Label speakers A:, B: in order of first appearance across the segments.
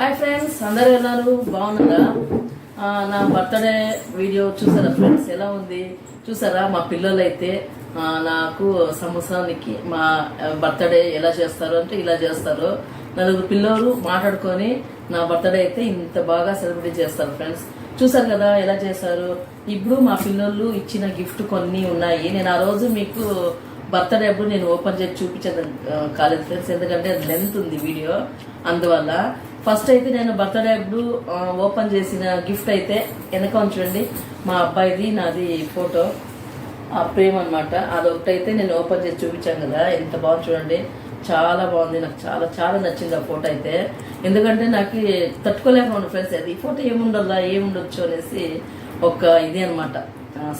A: Hi friends అందరు ఉన్నారు బాగున్నారా? నా బర్త్డే వీడియో చూసారా ఫ్రెండ్స్? ఎలా ఉంది? చూసారా? మా పిల్లలు అయితే నాకు సంవత్సరానికి మా బర్త్డే ఎలా చేస్తారు అంటే ఇలా చేస్తారు. నలుగురు పిల్లలు మాట్లాడుకొని నా బర్త్డే అయితే ఇంత బాగా సెలబ్రేట్ చేస్తారు ఫ్రెండ్స్. చూసారు కదా ఎలా చేశారు? ఇప్పుడు మా పిల్లలు ఇచ్చిన గిఫ్ట్ కొన్ని ఉన్నాయి. నేను ఆ రోజు మీకు బర్త్డే అప్పుడు నేను ఓపెన్ చేసి చూపించాను కాలేజ్ ఫ్రెండ్స్. ఎందుకంటే అది లెంత్ ఉంది వీడియో. అందువల్ల ఫస్ట్ అయితే నేను బర్త్డే అప్పుడు ఓపెన్ చేసిన గిఫ్ట్ అయితే వెనక ఉంచండి మా అబ్బాయిది నాది ఫోటో. ఆ ప్రేమ్ అనమాట అదొకటైతే నేను ఓపెన్ చేసి చూపించాను కదా. ఎంత బాగుంది చూడండి. చాలా బాగుంది. నాకు చాలా చాలా నచ్చింది ఆ ఫోటో అయితే. ఎందుకంటే నాకు తట్టుకోలేకపోండి ఫ్రెండ్స్. అది ఈ ఫోటో ఏముండదా ఏముండొచ్చు అనేసి ఒక ఇది అనమాట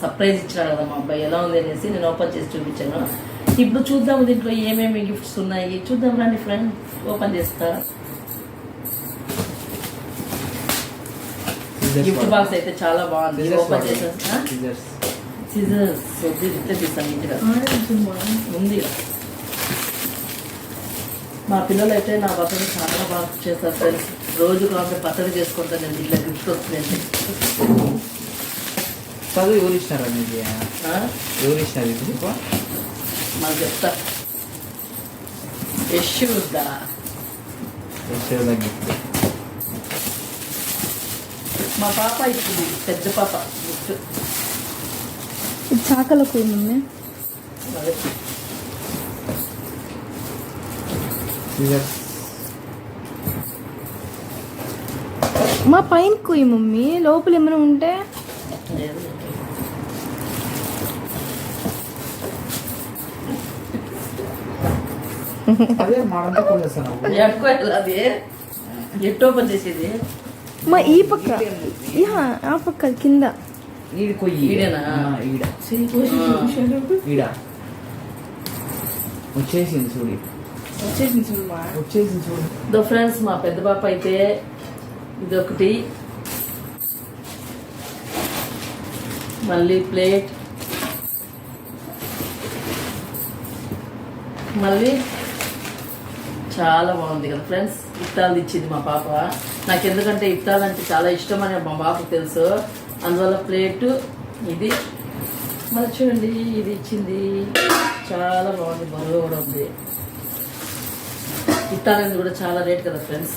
A: సర్ప్రైజ్ ఇచ్చినాడు కదా మా అబ్బాయి. ఎలా ఉంది అనేసి నేను ఓపెన్ చేసి చూపించాను. ఇప్పుడు చూద్దాం దీంట్లో ఏమేమి గిఫ్ట్స్ ఉన్నాయి. చూద్దాం రండి ఫ్రెండ్ ఓపెన్ చేస్తా. గిఫ్ట్ బాక్స్ అయితే చాలా బాగుంది. ఓపెన్ చేసేస్తా సిజర్స్ ఇట్లా తీస్తాను నీట్గా ఉంది. మా పిల్లలు అయితే నా బట్టలు చాలా బాగా చేస్తారు ఫ్రెండ్స్. రోజు కాకుండా బట్టలు చేసుకుంటాను నేను ఇట్లా గిఫ్ట్ వస్తుంది
B: చదువు ఎవరు ఇచ్చినారు మీకు ఎవరు ఇచ్చినారు ఇది?
A: మాకు చెప్తా. యశోదా
B: యశోద గిఫ్ట్.
A: మా పాప ఇచ్చింది పెద్ద పాప. గిఫ్ట్
C: ఇది చాకల
B: సీజర్స్
C: మా పైన కుయ్యి మమ్మీ లోపల ఏమైనా ఉంటే?
B: మాడంతా
A: అది. ఎట్టు ఓపెన్ చేసేది?
C: మా ఈ పక్క. యా ఆ పక్క కింద.
B: ఈడ కొయ్యి.
A: ఈడేనా?
B: ఆ, ఈడ.
A: ఆ.
B: ఈడ. వచ్చేసింది చూడు. వచ్చేసింది చూడు.
A: దో ఫ్రెండ్స్ మా పెద్ద పాప అయితే ఇదొకటి. మళ్ళీ ప్లేట్. మళ్ళీ చాలా బాగుంది కదా ఫ్రెండ్స్. ఇత్తాలు ఇచ్చింది మా పాప. నాకు ఎందుకంటే ఇత్తాలంటే చాలా ఇష్టం అని మా బాబు తెలుసు. అందువల్ల ప్లేట్ ఇది. మళ్ళీ చూడండి ఇది ఇచ్చింది. చాలా బాగుంది బరువు కూడా ఉంది. ఇత్తాలని కూడా చాలా రేట్ కదా ఫ్రెండ్స్.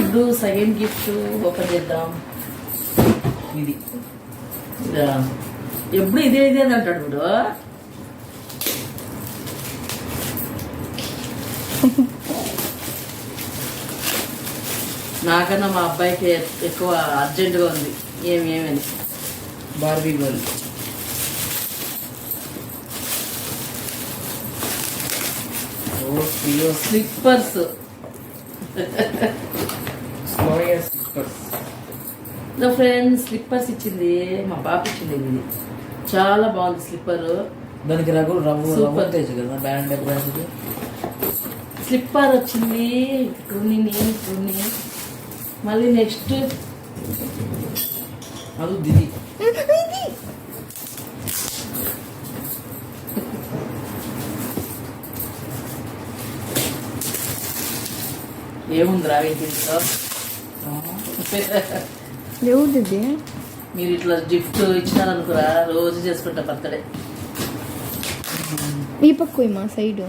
A: ఇప్పుడు సెకండ్ గిఫ్ట్ ఓపెన్ చేద్దాం.
B: ఇది.
A: ఎప్పుడు ఇదే ఇదే అని అంటాడు ఇప్పుడు నాకన్నా మా అబ్బాయికి ఎక్కువ అర్జెంటుగా ఉంది. ఏమి ఏమని
B: Barbie girl
A: slippers.
B: Slippers.
A: Friends slippers ఇచ్చింది మా పాప ఇచ్చింది ఇది. చాలా బాగుంది స్లిప్పర్.
B: దానికి రఘు
A: Super.
B: రవ్వు తెచ్చు కదా బ్యాండ్
A: స్లిప్పర్ వచ్చింది టున్ని టున్ని మళ్ళీ నెక్స్ట్.
B: అది దిది.
A: ఏముంది రావి దీంట్లో
C: ఎవరిది
A: మీరు ఇట్లా గిఫ్ట్ ఇచ్చినారనుకురా రోజు చేసుకుంటా బర్త్డే.
C: ఈ పక్క మా సైడ్.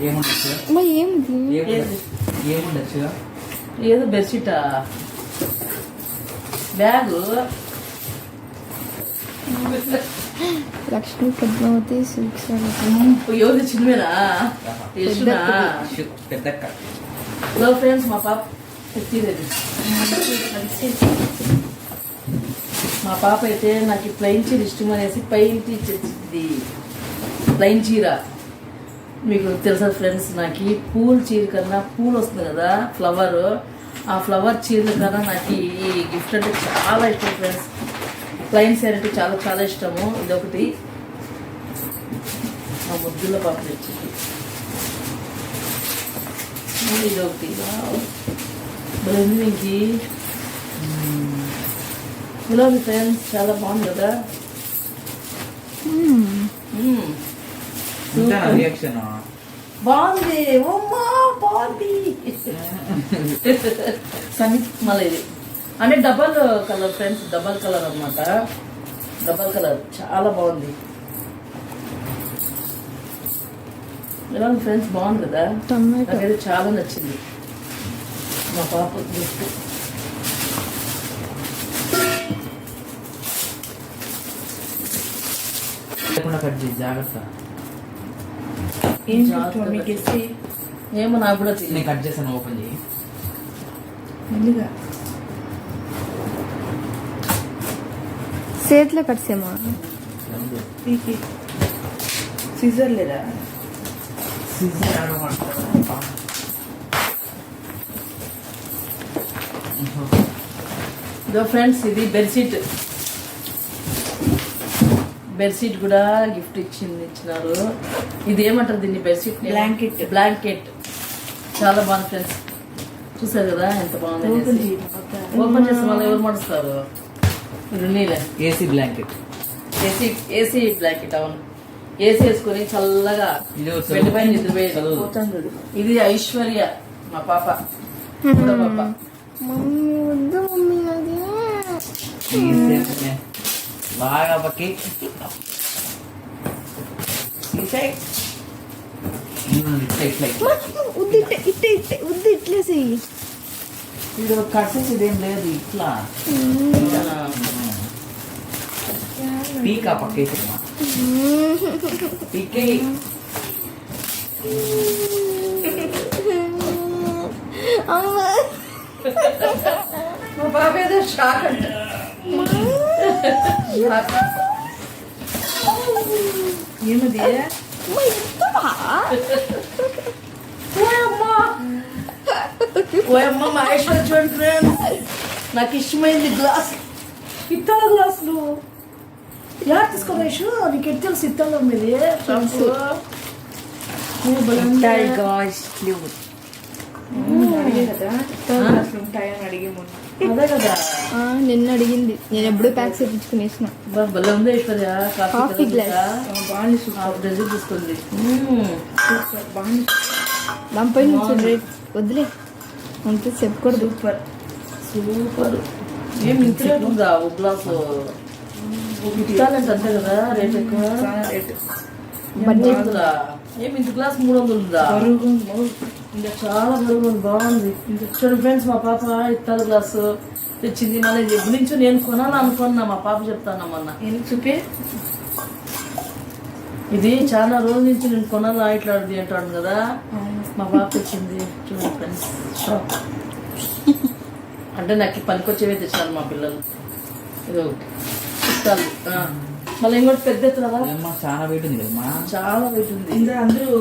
B: ఏముండొచ్చు
C: మా ఏమిది
A: ఏది? బెడ్షీటా bag
C: Lakshmi Padmavati silk saree
A: ఎవరి చిన్నవేనా
B: పెద్దక్క.
A: హలో ఫ్రెండ్స్ మా పాప ఎత్తిరేది మా పాప అయితే నాకు ఈ ప్లెయిన్ చీర ఇష్టం అనేసి ప్లెయిన్ ఇచ్చేసింది ప్లెయిన్ చీర. మీకు తెలుసా ఫ్రెండ్స్ నాకు ఈ పూల్ చీర కన్నా పూలు వస్తుంది కదా ఫ్లవర్ ఆ ఫ్లవర్ చీరల కన్నా నాకు ఈ గిఫ్ట్ అంటే చాలా ఇష్టం ఫ్రెండ్స్ ప్లెయిన్ చీర అంటే చాలా చాలా ఇష్టము. ఇదొకటి. మా ముద్దుల పాప తెచ్చింది. ఇదొకటి. వావ్. భలే ఇలా ఉంది ఫ్రెండ్స్ చాలా బాగుంది కదా. బాగుంది. ఓమ్మా బాగుంది. మళ్ళీ ఇది అంటే double colour friends double colour అన్నమాట. Double colour. చాలా బాగుంది. ఎలా ఫ్రెండ్స్ బాగుంది కదా. నాకైతే చాలా నచ్చింది. మా పాప గిఫ్ట్.
B: లేకుండా కట్ చేసి జాగ్రత్త.
D: ఏం
A: జాగ్రత్తగా
D: చెప్తావు మీకు ఇస్తే
A: ఏమో నాకు కూడా
B: నేను కట్ చేస్తాను ఓపెన్ చేయి.
D: మెల్లిగా.
C: చేతిలో కట్సేమా
D: పీకి. సీజర్ లేదా?
B: ఆడమంటారా
A: ఇదో ఫ్రెండ్స్ ఇది బెడ్షీట్. బెడ్షీట్ కూడా గిఫ్ట్ ఇచ్చింది ఇచ్చినారు. ఇది ఏమంటారు దీన్ని బెడ్షీట్
D: Blanket.
A: బ్లాంకెట్ చాలా బాగుంది ఫ్రెండ్స్. చూసారు కదా ఎంత బాగుంది
D: ఓపెన్
A: చేసి మళ్ళీ ఎవరు మడుస్తారు?
B: AC blanket
A: AC AC blanket అవును. ఏసీ వేసుకొని చల్లగా పైన నిద్రపోయేది. ఇది ఐశ్వర్య మా పాప. పాప.
C: మమ్మీ వద్దు మమ్మీ.
B: బాగా పక్కి.
D: తీసాయి.
C: ఉద్ది ఇట్టే ఇట్టే ఉద్ది ఇట్లేసేయి
B: ఇది కట్ చేసేది ఏం లేదు ఇట్లా. పీకా పక్కేసేమా పీకే
C: అమ్మ.
A: మా ఏదో షాక్ అంట.
D: ఏమది
C: అమ్మ ఎంతవా?
A: ఓయమ్మా ఓయమ్మ మహేశ్వర్ చూడండి ఫ్రెండ్స్ నాకు ఇష్టమైంది గ్లాస్ ఇత్తల గ్లాసులు యాడ్ తీసుకో మహేష్ నీకు ఎట్టి తెలుసు ఇత్తల మీది షాంపూ
D: ఉంటాయి గాయ్స్ అడిగే కదా అసలు ఉంటాయని అడిగే మొన్న
A: అదే కదా
C: ఆ, నిన్న అడిగింది. నేను ఎప్పుడు ప్యాక్ చేయించుకునేసిన కాఫీ గ్లాస్.
A: తీసుకుంది.
C: దానిపై నుంచి రేట్ వదిలే. అంతే చెప్పకూడదు.
D: సూపర్.
A: సూపర్. ఏం ఇంత రేట్ ఉందా ఒక గ్లాసు ఇత్తాలంటే అంతే కదా రేట్ ఎక్కువ.
D: చాలా రేట్.
A: బడ్జెట్. ఉందా ఏం ఇంత గ్లాస్ మూడు వందలు ఉందా? ఇంకా చాలా ఉంది బాగుంది. చూడండి ఫ్రెండ్స్ మా పాప ఇత్తాల గ్లాసు తెచ్చింది. మళ్ళీ ఎప్పటి నుంచో నేను కొనాలి అనుకున్నా మా పాప చెప్తాను మొన్న.
D: ఎందుకు చూపి?
A: ఇది చాలా రోజుల నుంచి నేను కొనాలా ఇట్లాంటిది అంటాడు కదా. మా పాప తెచ్చింది. చూడండి ఫ్రెండ్స్ అంటే నాకు పనికొచ్చేవే తెచ్చాను మా పిల్లలు. ఇది ఒకటి. ఆ. మళ్ళీ ఇంకోటి పెద్ద ఎత్తులదా
B: ఏమ్మా చాలా వెయిట్ ఉంది కదమ్మా.
A: చాలా వెయిట్ ఉంది.
D: ఇందా అందరూ.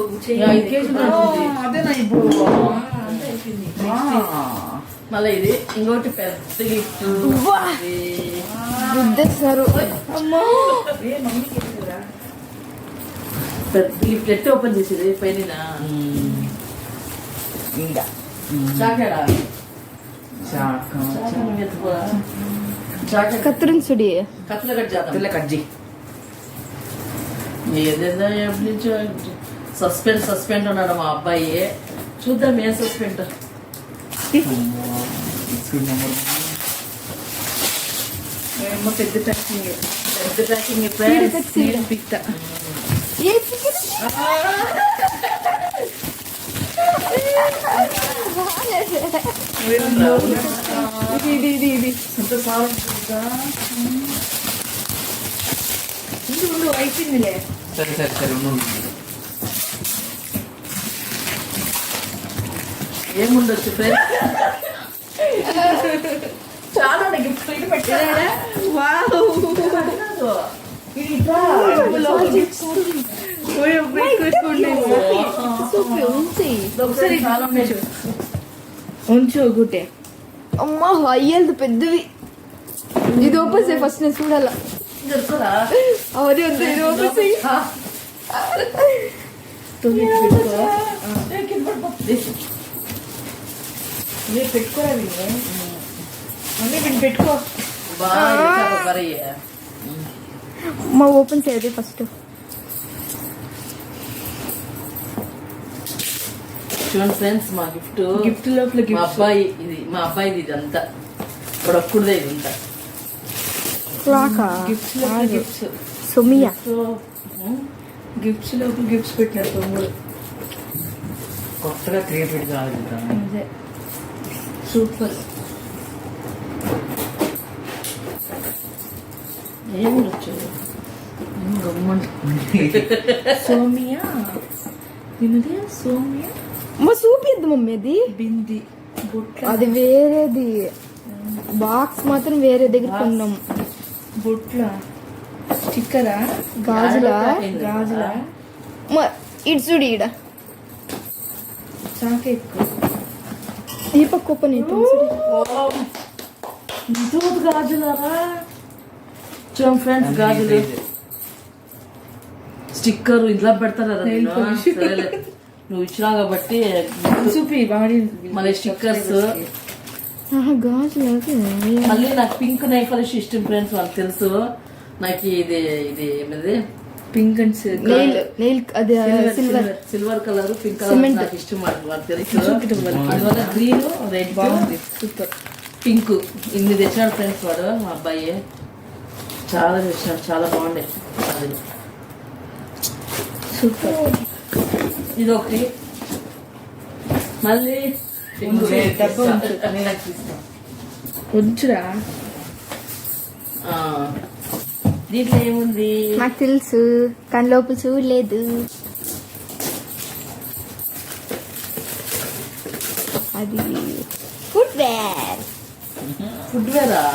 D: అదేనా ఇప్పుడు
A: మళ్ళీ ఇది ఇంకోటి పెద్ద గిఫ్ట్
C: వా! గుద్దేస్తున్నారు అమ్మా.
D: ఏ మమ్మీకి కదా
A: పెద్ద గిఫ్ట్ ఎట్టి ఓపెన్ చేసేది పైన
B: ఇంకా.
A: చాకెడా
B: చాక.
A: చాకెట్?
C: కత్తిరించుడి.
A: కత్తులు కట్ చేద్దాం.
B: పిల్ల కట్ చేయి.
A: ఏదేదో ఎప్పటి నుంచో సస్పెండ్ సస్పెండ్ ఉన్నాడు మా అబ్బాయి చూద్దాం ఏం సస్పెండ్
B: స్కూల్ నెంబర్
D: ఏమో పెద్ద ప్యాకింగ్
A: పెద్ద ప్యాకింగ్
C: సీడ
D: పిక్తా
C: ఏ చికెన్ ఇది ఇది ఇది ఇది
D: ఎంత సాగు ముందు ముందు అయిపోయిందిలే
B: సరే సరే సరే ఉండు, ఉండు.
A: ఏముండొచ్చు ఫ్రెండ్స్ చాలా గిఫ్ట్ ఇది
D: వావ్
A: ఇట్లా
D: ఓయ్
C: ఉంచి
A: ఒకసారి చాలా ఉన్నాయి
D: ఉంచు గుట్టే
C: అమ్మా అయ్యేది పెద్దవి ఇది ఓపెన్ చేయి ఫస్ట్ నేను చూడాల ఇది ఓపెన్ చేయి
D: తొమ్మిది పెట్టుకో.
C: మా ఓపెన్ చేయదు ఫస్ట్.
A: చూడండి ఫ్రెండ్స్ మా గిఫ్ట్.
D: గిఫ్ట్ లోపల
A: మా అబ్బాయి ఇది మా అబ్బాయిది ఇది అంతా ఇప్పుడు ఒక్కడిదే ఇది
C: క్లాకా
D: గిఫ్ట్స్ గిఫ్ట్స్.
C: సుమియా
D: గిఫ్ట్స్ లోపల గిఫ్ట్స్ పెట్టినారు
B: కొత్తగా క్రియేటివిటీ కావాలి
D: అదే. సూపర్.
A: ఏం వచ్చాడు
D: సోమియా? దీనిది సోమియా?
C: మా చూపిద్దు మమ్మీ అది.
D: బింది. బొట్ల.
C: అది వేరేది. బాక్స్ మాత్రం వేరే దగ్గర కొన్నాం.
D: బొట్ల? స్టిక్కరా?
C: గాజులా?
D: గాజుల
C: ఈ పక్క ఓపెన్ అయిపోయింది చూడు.
A: ఇంతోటి గాజులారా చూడండి ఫ్రెండ్స్ గాజులు. స్టిక్కర్ ఇంట్లో పెడతారు. నువ్వు ఇచ్చినావు కాబట్టి
D: చూపి
A: మళ్ళీ స్టిక్కర్స్. మళ్ళీ నాకు పింక్ నైఫ్ పాలిష్ ఇష్టం ఫ్రెండ్స్ వాళ్ళకి తెలుసు. నాకు ఇది ఇది ఏమిది?
D: పింక్ అండ్
C: నెయిల్ నెయిల్ అది silver
A: silver colour pink colour. నాకు ఇష్టం వాళ్ళకి వాళ్ళకి తెలుసు. అందువల్ల గ్రీన్ రెడ్
D: బాగుంది
A: సూపర్ పింక్ ఇన్ని తెచ్చినాడు ఫ్రెండ్స్ వాడు మా అబ్బాయి. చాలా తెచ్చినాడు చాలా బాగుండే అది.
D: సూపర్
A: ఇది ఒకటి మళ్ళీ
D: ఉంచురా.
A: ఆ, దీంట్లో ఏముంది?
C: నాకు తెలుసు కానీ లోపల చూడలేదు. అది ఫుడ్
B: ఫుట్వేర్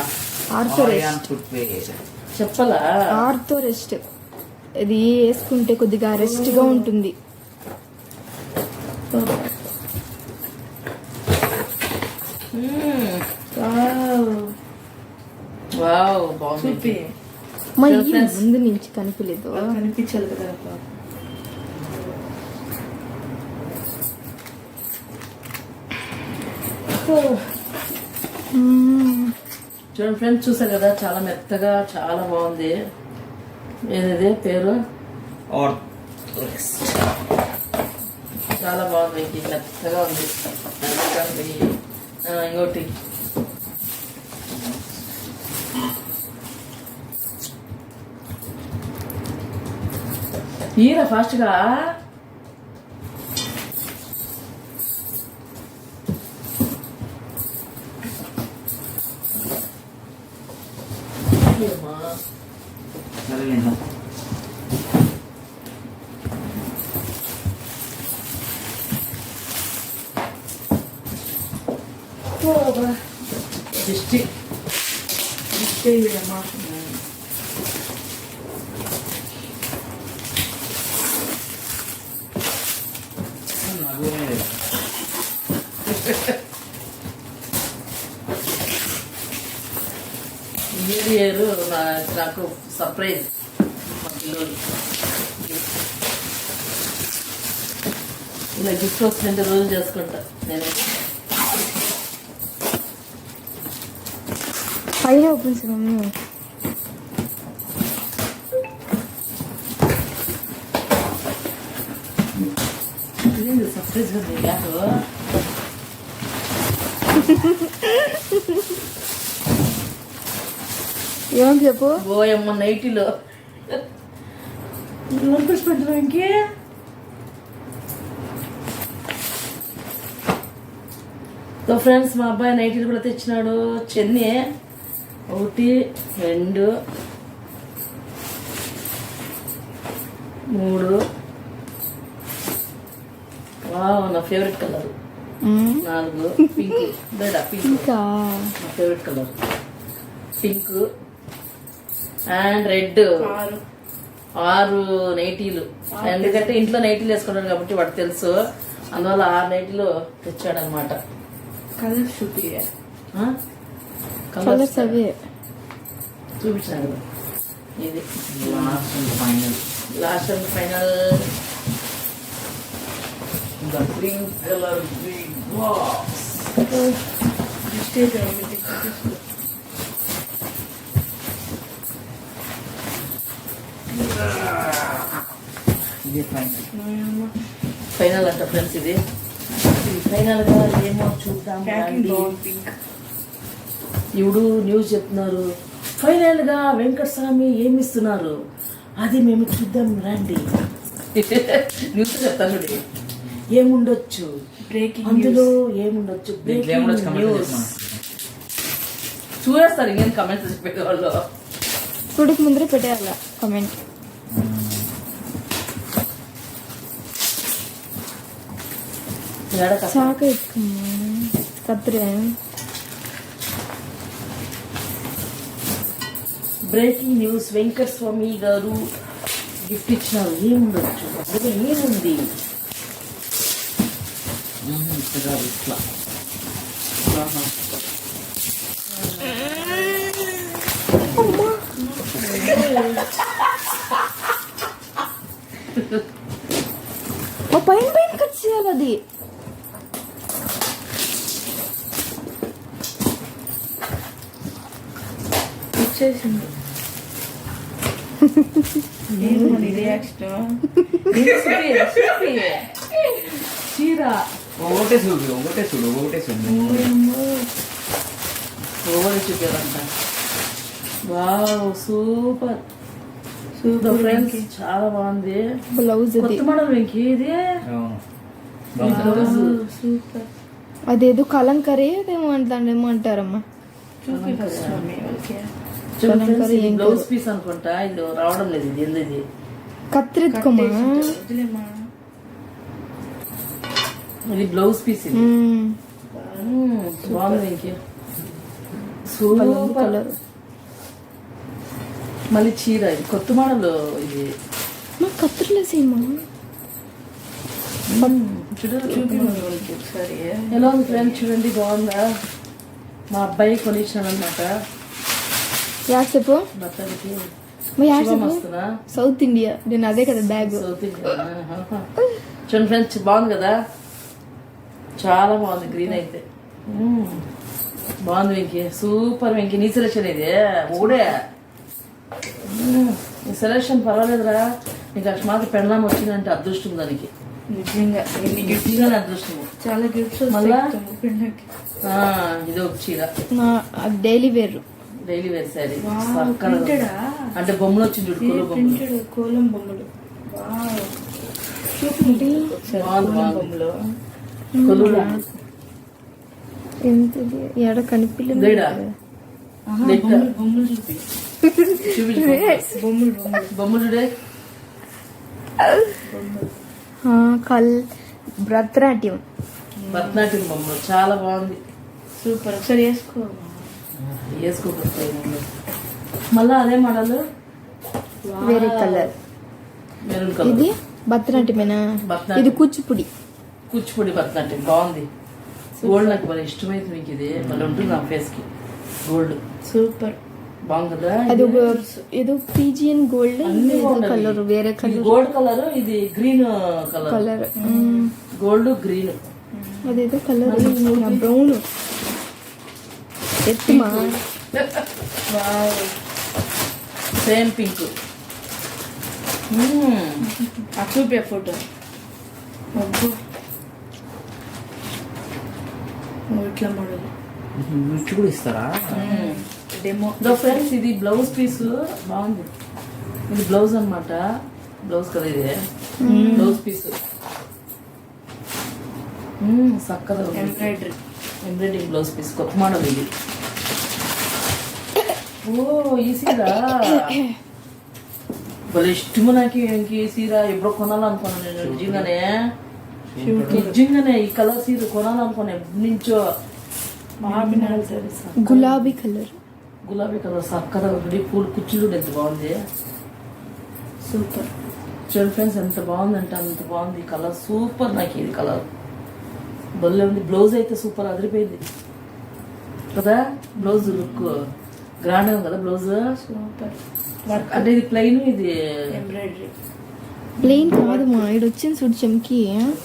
A: చెప్పలా?
C: ఆర్థో రెస్ట్ ఇది వేసుకుంటే కొద్దిగా రెస్ట్గా ఉంటుంది
A: మ్మ్.
D: వావ్
A: వావ్ బాగుంది
D: చూపి.
C: మా ఈ. ముందు నుంచి కనిపించలేదు
D: కనిపించాలి కదా.
A: చూడండి ఫ్రెండ్స్ చూసారు కదా చాలా మెత్తగా చాలా బాగుంది. ఏది పేరు? చాలా బాగుంది మెత్తగా ఉంది. అందుకని, ఆ, ఇంకోటి ఈర ఫాస్ట్గా ఏమ్మా?
B: సరేలేండి
A: దిష్టి
D: ఇస్తే ఇదమ్మా.
A: న్యూ ఇయర్ నాకు సర్ప్రైజ్ మా పిల్లలు ఇలా గిఫ్ట్ వస్తుంటే రోజు చేసుకుంటా నేను
C: పైన ఓపెన్
A: ఇది సర్ప్రైజ్ ఉంది?
C: ఏం చెప్పు?
A: ఓయమ్మ నైటీలో. సో ఫ్రెండ్స్ మా అబ్బాయి నైటీలు కూడా తెచ్చినాడు. చెన్ని ఒకటి రెండు మూడు. నా ఫేవరెట్ కలర్. నాలుగు పింక్. బేడా పింక్. నా favourite colour pink. And red.
D: ఆరు.
A: నైటీలు. ఎందుకంటే ఇంట్లో నైటీలు వేసుకుంటాడు కాబట్టి వాడు తెలుసు. అందువల్ల ఆరు నైటీలు తెచ్చాడు అనమాట
D: కలర్
C: కలర్స్ అవే.
A: చూపించాను కదా? ఇది.
B: Last and final
A: last and final
B: the pink colour big box ఇది ఫైనల్
A: ఫైనల్ అంట ఫ్రెండ్స్ ఇది. ఫైనల్గా ఏమో చూద్దాం ఇప్పుడు న్యూస్ చెప్తున్నారు. ఫైనల్గా వెంకటస్వామి ఏమి ఇస్తున్నారు అది మేము చూద్దాం రండి. న్యూస్ చెప్తాను ఏముండొచ్చు?
D: బ్రేకింగ్
A: అందులో ఏముండొచ్చు.
B: చెప్పమను.
A: చూసేస్తారు ఇంకేం కమెంట్స్ చెప్పేది వాళ్ళు
C: చూడక ముందరే పెట్టేయాల కామెంట్ చాక ఎత్తుకుమ్మా కత్తిరే
A: breaking news Venkata Swamy garu gift ఇచ్చినారు. ఏముండొచ్చు? అందులో ఏముంది ఇట్లా.
C: పైన పైన కట్ చేయాలి అది.
D: వచ్చేసింది
A: చీర.
B: ఒకటే చూడు ఒకటే చూడు ఒకటే చూడు.
A: చూపారంట వావ్ సూపర్. సూపర్ ఫ్రెండ్స్ చాలా బాగుంది.
C: బ్లౌజ్
A: కొత్త మోడల్ వెంకీ ఇది?
D: సూపర్.
C: అదేదో కలంకరీ ఏమో అంటారమ్మా.
D: చూపి ఫస్ట్ ఓకే.
A: బ్లౌజ్ పీస్ అనుకుంటా ఇది రావడం లేదు ఇది ఏంది ఇది
C: కత్తిరెత్తుకోమా
A: ఇది. బ్లౌజ్ పీస్ ఇది బాగుంది సూపర్. మళ్ళీ చీర ఇది కొత్త మోడల్ ఇది.
C: మా కత్తిరలేసేమా
A: చూడు
D: చూపి మమ్మీ వాళ్ళకి ఒకసారి
A: ఎలా ఉంది ఫ్రెండ్ చూడండి బాగుందా? మా అబ్బాయి కొనిచ్చాను అనమాట వస్తుందా
C: సౌత్ ఇండియా నేను అదే కదా బ్యాగ్.
A: చూడండి ఫ్రెండ్స్ బాగుంది కదా చాలా బాగుంది గ్రీన్ అయితే. బాగుంది వెంకీ సూపర్ వెంకీ నీ సెలెక్షన్ ఇది ఊడే. నీ సెలెక్షన్ పర్వాలేదురా నీకు అకస్మాత్ పెళ్ళాం వచ్చిందంటే అదృష్టం దానికి
D: నిజంగా
A: అదృష్టము
D: చాలా గిఫ్ట్స్
A: మళ్ళా? ఇది ఒక చీర
C: daily wear
A: daily wear saree. అంటే బొమ్మలు చూడు కొలు.
C: ఎంతది ఎడ కనిపించలేదు.
D: బొమ్మలు చూపి.
A: బొమ్మలు
D: బొమ్మలు.
A: చూడే?
C: కల్ భరతనాట్యం.
A: భరతనాట్యం బొమ్మలు. చాలా బాగుంది.
D: సూపర్. ఒకసారి వేసుకో.
A: వేసుకోకపోతాయి బొమ్మలు మళ్ళా అదే మోడల్?
C: వేరే కలర్ ఇది భరతనాట్యమేనా
A: భరతనాట్యం.
C: ఇది కూచిపూడి.
A: కూచిపూడి భరతనాట్యం. బాగుంది. గోల్డ్ నాకు భలే ఇష్టమైంది మీకు ఇది. భలే ఉంటుంది నా ఫేస్కి. గోల్డ్
D: సూపర్
A: బాగుంది
C: అది ఏదో పీజియన్ గోల్డ్. కలర్ వేరే
A: ఇది
C: కలర్
A: గోల్డ్ కలర్ ఇది green colour
C: colour
A: gold green
C: అదేదో కలర్ బ్రౌన్ ఎత్తుమా
D: వావ్.
A: Same pink.
D: ఆ చూపి ఫోటో. ఇట్లా మోడల్.
B: గిఫ్ట్ కూడా ఇస్తారా?
D: డెమో
A: ఫ్రెండ్స్ ఇది బ్లౌజ్ పీస్. బాగుంది. ఇది బ్లౌజ్ అన్నమాట. బ్లౌజ్ కదా ఇది? Blouse piece. చక్కగా.
D: Embroidery
A: embroidering blouse piece. కొత్త మోడల్ ఇది. ఓ ఈ సీర భలే ఇష్టము నాకు ఇంక ఈ సీర ఎప్పుడో కొనాలనుకున్నాను నేను నిజంగానే. నిజంగానే ఈ కలర్ సీర కొనాలనుకున్నాను ఎప్పటి నుంచో.
C: గులాబీ కలర్.
A: గులాబీ కలర్ చక్కగా ఉంది. పూలు కుచ్చులు ఎంత బాగుంది.
D: సూపర్.
A: చూడండి ఫ్రెండ్స్ ఎంత బాగుందంటే అంత బాగుంది. కలర్ సూపర్ నాకు ఇది కలర్. భలే ఉంది. బ్లౌజ్ అయితే సూపర్ అదిరిపోయింది. కదా? Blouse look. గ్రాండ్ ఉంది? కదా బ్లౌజ్
D: సూపర్
A: అంటే ఇది ప్లెయిన్ ఇది?
D: ఎంబ్రాయిడరీ
C: ప్లెయిన్ కాదు మా ఇది వచ్చింది చూడు చెంకి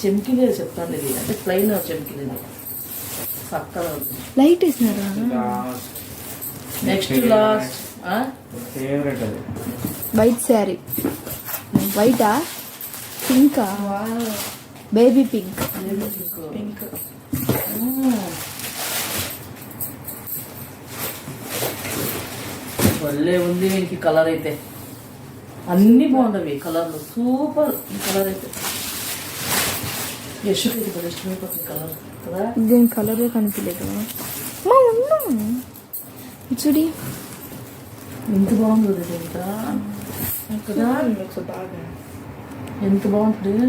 A: చెమ్కిలే చెప్తాను ఇది. అంటే ప్లెయిన్ చెమ్కిల్ ఇది చక్కగా ఉంది.
C: లైట్ వేసినారా?
A: నెక్స్ట్ లాస్ట్
B: ఫేవరెట్ అది.
C: వైట్ శారీ వైటా పింకా బేబీ పింక్
D: పింక్
A: భలే ఉంది దీనికి కలర్ అయితే. అన్ని బాగుండవి కలర్లు సూపర్ కలర్ అయితే. యశ్వకి ఇది భలే ఇష్టమైపోతుంది కలర్ కదా.
C: దీని కలర్ కనిపించలేదు మా ఉన్నాం చూడి.
A: ఎంత బాగుంది ఇంకా కదా.
D: బాగా
A: ఎంత బాగుంటుంది.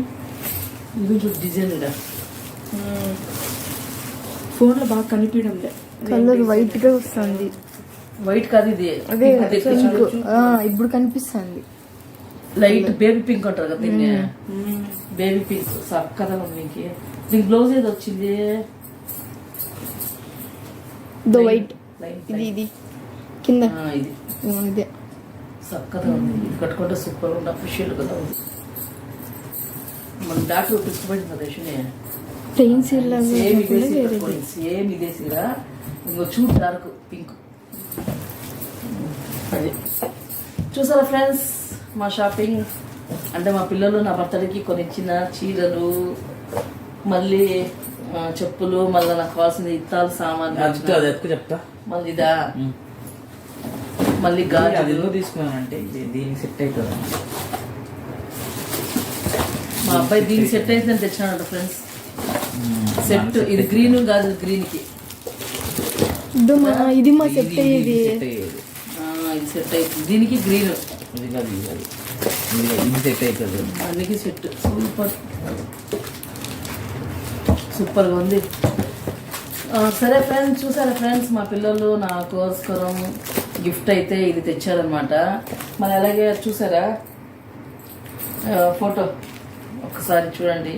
A: ఇది చూడు డిజైన్
D: ఫోన్లో బాగా కనిపించడం లే
C: కలర్ వైట్గా వస్తుంది.
A: వైట్ కాదు ఇది.
C: అదే ఇప్పుడు కనిపిస్తుంది.
A: లైట్ బేబీ పింక్ అంటారు కదా దీన్ని. Baby pink. ఉంది దీనికి. దీనికి బ్లౌజ్ ఏది వచ్చింది.
C: దో వైట్. ఇది ఇది. కింద.
A: ఇది.
C: ఇదే.
A: చక్కగా ఉంది. ఇది కట్టుకుంటే సూపర్ ఉంది. అఫిషియల్ కదా ఉంది. మన డాక్టర్ ఇష్టపడింది కదా యశ్వని సేమ్ ఇదే. సేమ్ ఇదే. సీర. ఇంకో చూడు డార్క్ పింక్. అది. చూసారా ఫ్రెండ్స్ మా షాపింగ్ అంటే మా పిల్లలు నా బర్త్డేకి కొనిచ్చిన చీరలు మళ్ళీ చెప్పులు మళ్ళీ నాకు కావాల్సిన ఇత్తాలు సామాన్లు
B: చెప్తా అది
A: మళ్ళీ ఇదా? మళ్ళీ
B: అది
A: గాజులు.
B: ఎందుకు తీసుకున్నానంటే ఇది దీనికి సెట్ అవుతుంది
A: మా అబ్బాయి దీనికి సెట్ అయిందని తెచ్చినాడంట ఫ్రెండ్స్. సెట్ ఇది గ్రీన్ గాజులు గ్రీన్కి
C: ఇదో మా సెట్ అయ్యేది.
B: సెట్ అయ్యేది.
A: ఆ, ఇది సెట్ అవుతుంది దీనికి గ్రీన్.
B: ఇది కాదు ఇది కాదు ఇది కాదు, ఇది సెట్ అవుతుంది
A: అన్నికి సెట్. సూపర్. సూపర్గా ఉంది. సరే ఫ్రెండ్స్ చూసారా ఫ్రెండ్స్ మా పిల్లలు నా కోసరం గిఫ్ట్ అయితే ఇది తెచ్చారనమాట మరి అలాగే చూసారా? ఫోటో. ఒకసారి చూడండి.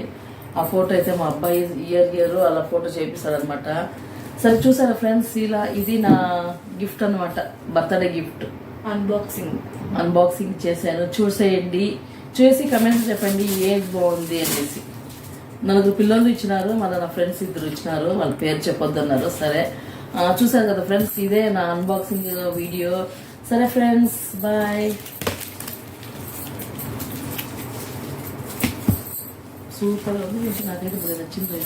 A: ఆ ఫోటో అయితే మా అబ్బాయి ఇయర్ ఇయర్ అలా ఫోటో చేపిస్తాడనమాట సరే చూసారా ఫ్రెండ్స్ ఇలా ఇది నా గిఫ్ట్ అనమాట బర్త్డే గిఫ్ట్.
D: అన్బాక్సింగ్
A: అన్బాక్సింగ్ చేశాను. చూసేయండి. చూసి కమెంట్స్ చెప్పండి ఏది బాగుంది అనేసి. నలుగురు పిల్లలు ఇచ్చినారు మళ్ళీ నా ఫ్రెండ్స్ ఇద్దరు ఇచ్చినారు వాళ్ళ పేరు చెప్పొద్దు అన్నారు సరే. ఆ, చూశారు కదా ఫ్రెండ్స్ ఇదే నా అన్బాక్సింగ్ వీడియో సరే ఫ్రెండ్స్ బాయ్ సూపర్ ఉంది. నాకైతే నచ్చింది.